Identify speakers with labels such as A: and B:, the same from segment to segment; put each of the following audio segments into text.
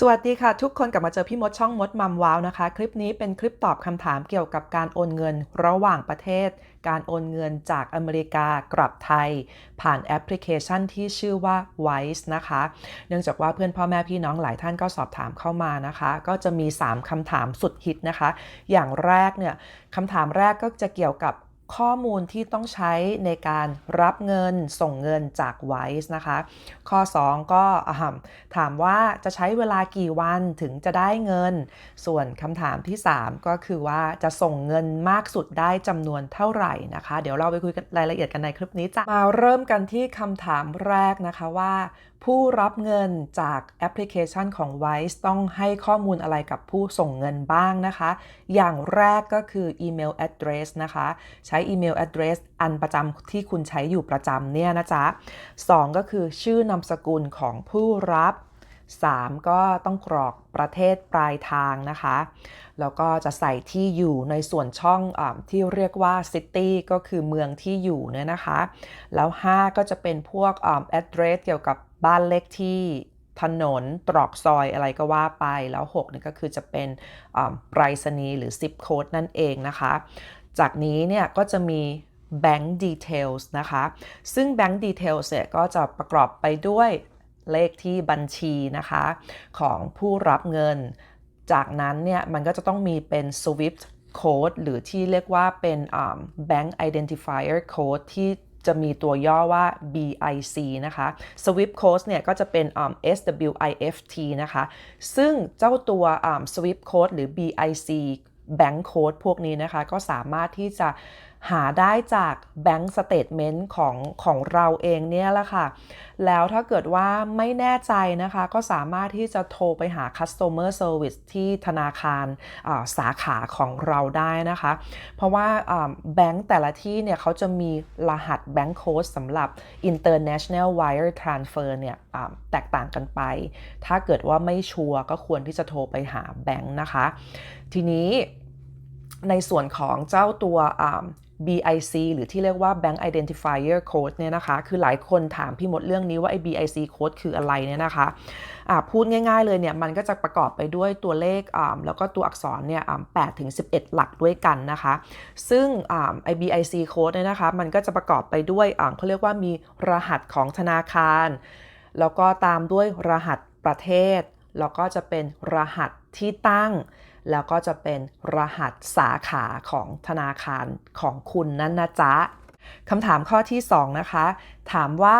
A: สวัสดีค่ะ ทุกคนกลับมาเจอพี่มดช่องมดมัมว้าวนะคะ คลิปนี้เป็นคลิปตอบคำถามเกี่ยวกับการโอนเงินระหว่างประเทศ การโอนเงินจากอเมริกากลับไทย ผ่านแอปพลิเคชันที่ชื่อว่า Wise นะคะ เนื่องจากว่าเพื่อนพ่อแม่พี่น้องหลายท่านก็สอบถามเข้ามานะคะ ก็จะมี 3คำถามสุดฮิตนะคะ อย่างแรกเนี่ยคำถามแรกก็จะเกี่ยวกับ ข้อมูลที่ต้องใช้ในการรับเงินส่งเงินจาก Wise นะคะ ข้อ 2 ก็ถามว่าจะใช้เวลากี่วันถึงจะได้เงิน ส่วนคำถามที่ 3 ก็คือว่าจะส่งเงินมากสุดได้จำนวนเท่าไหร่นะคะ เดี๋ยวเราไปคุยรายละเอียดกันในคลิปนี้จ้ะมาเริ่มกันที่คำถามแรกนะคะว่าผู้รับเงินจากแอปพลิเคชันของ Wise ต้องให้ข้อมูลอะไรกับผู้ส่งเงินบ้างนะคะ อย่างแรกก็คืออีเมล address นะคะ ใช้อีเมล address อันประจำที่คุณใช้อยู่ประจำเนี่ยนะจ๊ะ 2 ก็คือชื่อนามสกุลของผู้รับ 3 ก็ต้องกรอกประเทศปลายทางนะคะ แล้วก็จะใส่ที่อยู่ในส่วนช่องอที่เรียกว่า city ก็คือเมืองที่อยู่เนี่ยนะคะ แล้ว 5 ก็จะเป็นพวก address เกี่ยวกับบ้านเลขที่ถนนตรอกซอยอะไรก็ว่าไปแล้ว 6 นี่ก็คือจะเป็นไปรษณีย์หรือ zip code นั่นเองนะคะ จากนี้เนี่ยก็จะมี bank details นะคะ ซึ่ง bank details เนี่ยก็จะประกอบไปด้วยเลขที่บัญชีนะคะ ของผู้รับเงิน จากนั้นเนี่ยมันก็จะต้องมีเป็น swift code หรือที่เรียกว่าเป็น bank identifier code ที่จะมีตัวย่อว่า BIC นะคะ Swift Code เนี่ยก็จะเป็น SWIFT นะคะ ซึ่งเจ้าตัว Swift Code หรือ BIC Bank Code พวกนี้นะคะ ก็สามารถที่จะ หาได้จาก Bank Statement ของของเราเองเนี่ยแหละค่ะ แล้วถ้าเกิดว่าไม่แน่ใจนะคะ ก็สามารถที่จะโทรไปหา Customer Service ที่ธนาคารสาขาของเราได้นะคะ เพราะว่าแบงก์แต่ละที่เนี่ยเขาจะมีรหัส Bank Code สำหรับ International Wire Transfer เนี่ยแตกต่างกันไป ถ้าเกิดว่าไม่ชัวร์ก็ควรที่จะโทรไปหาแบงก์นะคะ ทีนี้ในส่วนของเจ้าตัว BIC หรือที่เรียกว่า Bank Identifier Code เนี่ยนะคะ คือหลายคนถามพี่มดเรื่องนี้ว่าไอ้ BIC Code คืออะไรเนี่ยนะคะะพูดง่ายๆเลยเนี่ย มันก็จะประกอบไปด้วยตัวเลขแล้วก็ตัวอักษรเนี่ย8ถึง11หลักด้วยกันนะคะ ซึ่งไอ้ BIC Code เนี่ยนะคะ มันก็จะประกอบไปด้วยเขาเรียกว่ามีรหัสของธนาคาร แล้วก็ตามด้วยรหัสประเทศ แล้วก็จะเป็นรหัสที่ตั้ง แล้วก็จะเป็นรหัสสาขาของธนาคารของคุณนั่นนะจ๊ะคำถามข้อที่ 2 นะคะ ถามว่า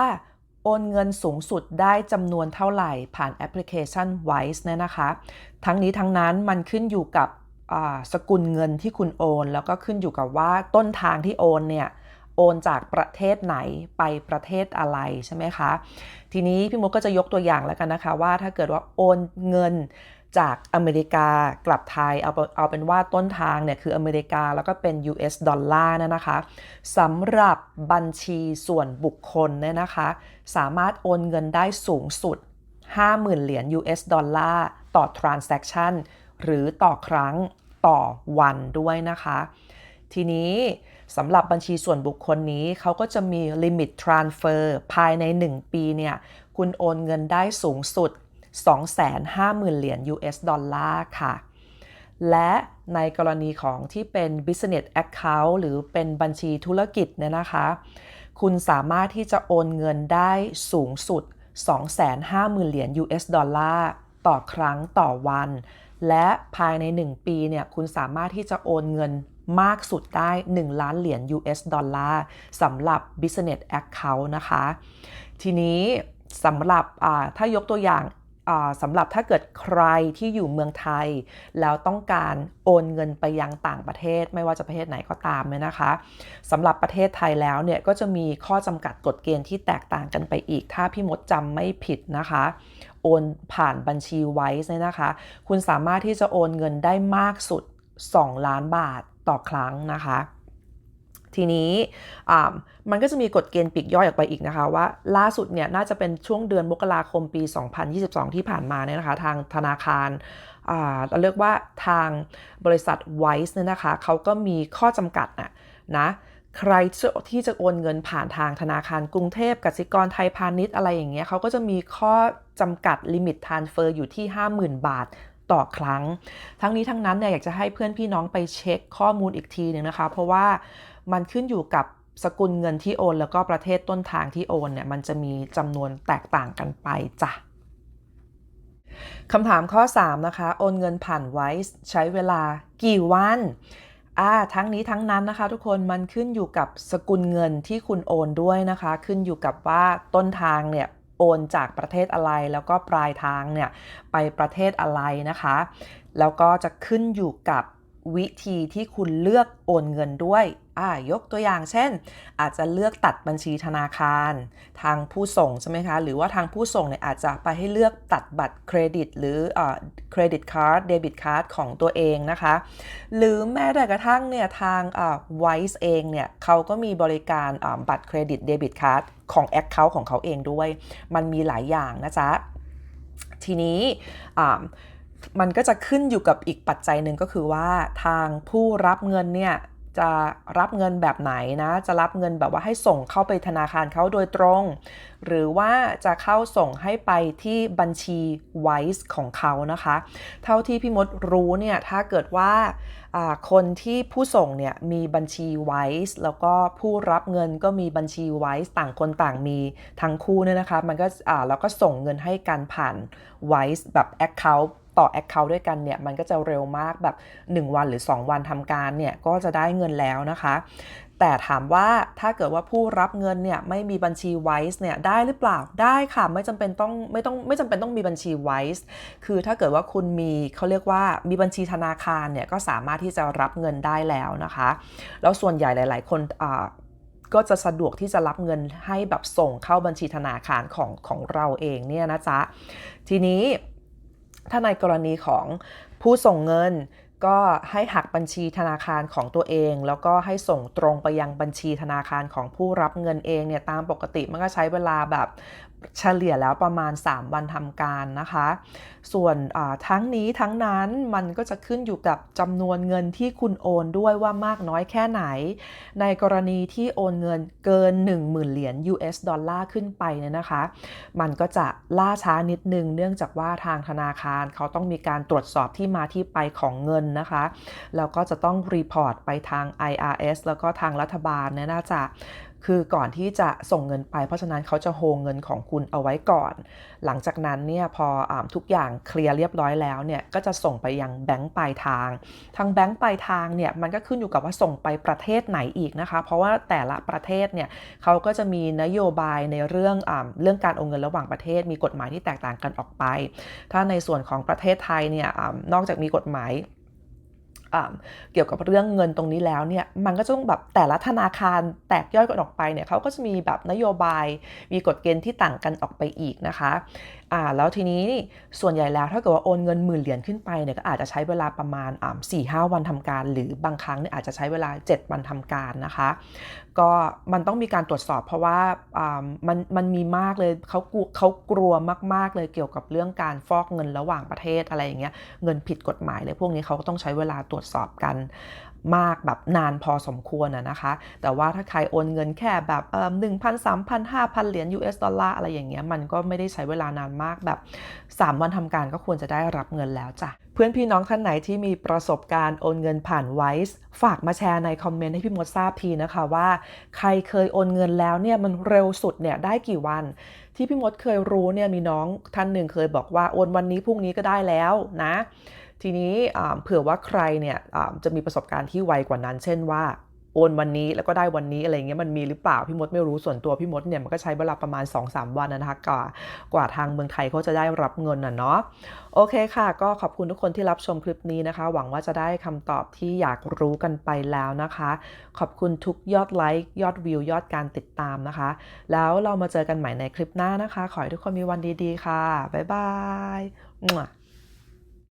A: โอนเงินสูงสุดได้จำนวนเท่าไหร่ผ่านแอปพลิเคชัน Wise เนี่ยนะคะ ทั้งนี้ทั้งนั้นมันขึ้นอยู่กับสกุลเงินที่คุณโอน แล้วก็ขึ้นอยู่กับว่าต้นทางที่โอนเนี่ยโอนจากประเทศไหนไปประเทศอะไรใช่ไหมคะ ทีนี้พี่มดก็จะยกตัวอย่างแล้วกันนะคะว่าถ้าเกิดว่าโอนเงิน จากอเมริกากลับไทยเอาเอาเป็นว่าต้นทางเนี่ยคืออเมริกาแล้วก็เป็น US ดอลลาร์นะนะคะสำหรับบัญชีส่วนบุคคลเนี่ยนะคะสามารถโอนเงินได้สูงสุด 50,000 เหรียญ US ดอลลาร์ต่อ transaction หรือต่อครั้งต่อวันด้วยนะคะ ทีนี้สำหรับบัญชีส่วนบุคคลนี้เขาก็จะมี limit transfer ภายใน 1 ปีเนี่ยคุณโอนเงินได้สูงสุด 250,000 เหรียญ US ดอลลาร์ค่ะ และในกรณีของที่เป็น business account หรือเป็นบัญชีธุรกิจเนี่ยนะคะ คุณสามารถที่จะโอนเงินได้สูงสุด 250,000 เหรียญ US ดอลลาร์ต่อครั้งต่อวัน และภายใน 1 ปีเนี่ยคุณสามารถที่จะโอนเงินมากสุดได้ 1 ล้านเหรียญ US ดอลลาร์สำหรับ business account นะคะ ทีนี้สำหรับถ้ายกตัวอย่าง สำหรับถ้าเกิดใครที่อยู่เมืองไทย แล้วต้องการโอนเงินไปยังต่างประเทศ ไม่ว่าจะประเทศไหนก็ตามเนี่ยนะคะสำหรับประเทศไทยแล้วเนี่ยก็จะมีข้อจำกัดกฎเกณฑ์ที่แตกต่างกันไปอีก ถ้าพี่มดจำไม่ผิดนะคะ โอนผ่านบัญชีไว้เนี่ยนะคะ คุณสามารถที่จะโอนเงินได้มากสุด 2 ล้านบาทต่อครั้งนะคะ ทีนี้มันก็จะมีกฎเกณฑ์ปีกย่อยออกไปอีกนะคะว่าล่าสุดเนี่ยน่าจะเป็นช่วงเดือนมกราคมปี 2022 ที่ผ่านมาเนี่ยนะคะทางธนาคารเราเรียกว่าทางบริษัทไวส์เนี่ยนะคะเขาก็มีข้อจำกัดนะนะใครที่จะโอนเงินผ่านทางธนาคารกรุงเทพกสิกรไทยพาณิชย์อะไรอย่างเงี้ยเขาก็จะมีข้อจำกัดลิมิตทานเฟอร์อยู่ที่ 50,000 บาท ต่อครั้ง ทั้งนี้ทั้งนั้นเนี่ยอยากจะให้เพื่อนพี่น้องไปเช็คข้อมูลอีกทีหนึ่งนะคะ เพราะว่ามันขึ้นอยู่กับสกุลเงินที่โอน แล้วก็ประเทศต้นทางที่โอนเนี่ยมันจะมีจำนวนแตกต่างกันไปจ้ะคำถามข้อ 3 นะคะ โอนเงินผ่านไวซ์ใช้เวลากี่วันอ่าทั้งนี้ทั้งนั้นนะคะทุกคนมันขึ้นอยู่กับสกุลเงินที่คุณโอนด้วยนะคะ ขึ้นอยู่กับว่าต้นทางเนี่ย โอนจากประเทศอะไร แล้วก็ปลายทางเนี่ยไปประเทศอะไรนะคะ แล้วก็จะขึ้นอยู่กับวิธีที่คุณเลือกโอนเงินด้วย อ่ายกตัวอย่างเช่น อาจจะเลือกตัดบัญชีธนาคาร ทางผู้ส่งใช่ไหมคะ หรือว่าทางผู้ส่งเนี่ยอาจจะไปให้เลือกตัดบัตรเครดิต หรือเครดิตการ์ดเดบิตการ์ดของตัวเองนะคะ หรือแม้แต่กระทั่งเนี่ยทางไวซ์เองเนี่ยเขาก็มีบริการบัตรเครดิตเดบิตการ์ดของแอคเคาท์ของเขาเองด้วย มันมีหลายอย่างนะจ๊ะ ทีนี้มันก็จะขึ้นอยู่กับอีกปัจจัยหนึ่งก็คือว่าทางผู้รับเงินเนี่ย จะรับเงินแบบไหนนะ จะรับเงินแบบว่าให้ส่งเข้าไปธนาคารเขาโดยตรง หรือว่าจะเข้าส่งให้ไปที่บัญชีไวซ์ของเขานะคะ เท่าที่พี่มดรู้เนี่ย ถ้าเกิดว่าคนที่ผู้ส่งเนี่ยมีบัญชีไวซ์แล้วก็ผู้รับเงินก็มีบัญชีไวซ์ต่างคนต่างมีทั้งคู่เนี่ยนะคะ มันก็แล้วก็ส่งเงินให้กันผ่านไวซ์แบบ Account ต่อ Account ด้วยกันเนี่ยมันก็จะเร็วมากแบบ 1 วันหรือ 2 วันทำการเนี่ยก็จะได้เงินแล้วนะคะ แต่ถามว่าถ้าเกิดว่าผู้รับเงินเนี่ยไม่มีบัญชีไวซ์เนี่ยได้หรือเปล่าได้ค่ะไม่จำเป็นต้องไม่ต้องไม่จำเป็นต้องมีบัญชีไวซ์คือถ้าเกิดว่าคุณมีเขาเรียกว่ามีบัญชีธนาคารเนี่ยก็สามารถที่จะรับเงินได้แล้วนะคะ แล้วส่วนใหญ่หลาย ๆ คนก็จะสะดวกที่จะรับเงินให้แบบส่งเข้าบัญชีธนาคารของของเราเองเนี่ยนะจ๊ะ ทีนี้ ถ้าในกรณีของผู้ส่งเงินก็ให้หักบัญชีธนาคารของตัวเอง แล้วก็ให้ส่งตรงไปยังบัญชีธนาคารของผู้รับเงินเองเนี่ยตามปกติมันก็ใช้เวลาแบบเฉลี่ยแล้วประมาณ 3 วันทำการนะคะ ส่วนทั้งนี้ทั้งนั้นมันก็จะขึ้นอยู่กับจำนวนเงินที่คุณโอนด้วยว่ามากน้อยแค่ไหน ในกรณีที่โอนเงินเกิน 10,000 เหรียญ US ดอลลาร์ขึ้นไปเนี่ยนะคะ มันก็จะล่าช้านิดนึง เนื่องจากว่าทางธนาคารเขาต้องมีการตรวจสอบที่มาที่ไปของเงินนะคะ แล้วก็จะต้องรีพอร์ตไปทาง IRS แล้วก็ทางรัฐบาลเนี่ยน่าจะ คือก่อนที่จะส่งเงินไป เพราะฉะนั้นเขาจะโฮเงินของคุณเอาไว้ก่อน หลังจากนั้นเนี่ยพออทุกอย่างเคลียร์เรียบร้อยแล้วเนี่ยก็จะส่งไปยังแบงก์ปลายทาง ทางแบงก์ปลายทางเนี่ยมันก็ขึ้นอยู่กับว่าส่งไปประเทศไหนอีกนะคะ เพราะว่าแต่ละประเทศเนี่ยเขาก็จะมีนโยบายในเรื่องอเรื่องการโอนเงินระหว่างประเทศ มีกฎหมายที่แตกต่างกันออกไป ถ้าในส่วนของประเทศไทยเนี่ยอนอกจากมีกฎหมาย เกี่ยวกับเรื่องเงินตรงนี้แล้วเนี่ยมันก็จะต้องแบบแต่ละธนาคารแตกย่อยกันออกไปเนี่ยเขาก็จะมีแบบนโยบายมีกฎเกณฑ์ที่ต่างกันออกไปอีกนะคะอ่าแล้วทีนี้ส่วนใหญ่แล้วถ้าเกิดว่าโอนเงินหมื่นเหรียญขึ้นไปเนี่ยก็อาจจะใช้เวลาประมาณอ่าสี่ห้าวันทำการ หรือบางครั้งเนี่ยอาจจะใช้เวลา 7 วันทำการนะคะ ก็มันต้องมีการตรวจสอบเพราะว่าอ่ามันมันมีมากเลยเขาเขากลัวมาก ๆ เลยเกี่ยวกับเรื่องการฟอกเงินระหว่างประเทศอะไรอย่างเงี้ยเงินผิดกฎหมายเลยพวกนี้เขาก็ต้องใช้เวลาตรวจสอบกัน มากแบบนานพอสมควรนะคะ แต่ว่าถ้าใครโอนเงินแค่แบบหนึ่งพันสามพันห้าพันเหรียญ US ดอลลาร์อะไรอย่างเงี้ยมันก็ไม่ได้ใช้เวลานานมากแบบ 3 วันทำการก็ควรจะได้รับเงินแล้วจ้ะเพื่อนพี่น้องท่านไหนที่มีประสบการณ์โอนเงินผ่านไวซ์ฝากมาแชร์ในคอมเมนต์ให้พี่มดทราบทีนะคะว่า ใครเคยโอนเงินแล้วเนี่ยมันเร็วสุดเนี่ยได้กี่วัน ที่พี่มดเคยรู้เนี่ยมีน้องท่านหนึ่งเคยบอกว่าโอนวันนี้พรุ่งนี้ก็ได้แล้วนะ ทีนี้เผื่อว่าใครเนี่ยจะมีประสบการณ์ที่ไวกว่านั้น เช่นว่าโอนวันนี้แล้วก็ได้วันนี้อะไรเงี้ยมันมีหรือเปล่าพี่มดไม่รู้ส่วนตัวพี่มดเนี่ยมันก็ใช้เวลาประมาณ 2-3 วันนะคะกว่ากว่าทางเมืองไทยเขาจะได้รับเงินน่ะเนาะโอเคค่ะ ก็ขอบคุณทุกคนที่รับชมคลิปนี้นะคะ หวังว่าจะได้คำตอบที่อยากรู้กันไปแล้วนะคะ ขอบคุณทุกยอดไลค์ยอดวิวยอดการติดตามนะคะ แล้วเรามาเจอกันใหม่ในคลิปหน้านะคะ ขอให้ทุกคนมีวันดีๆค่ะบ๊ายบาย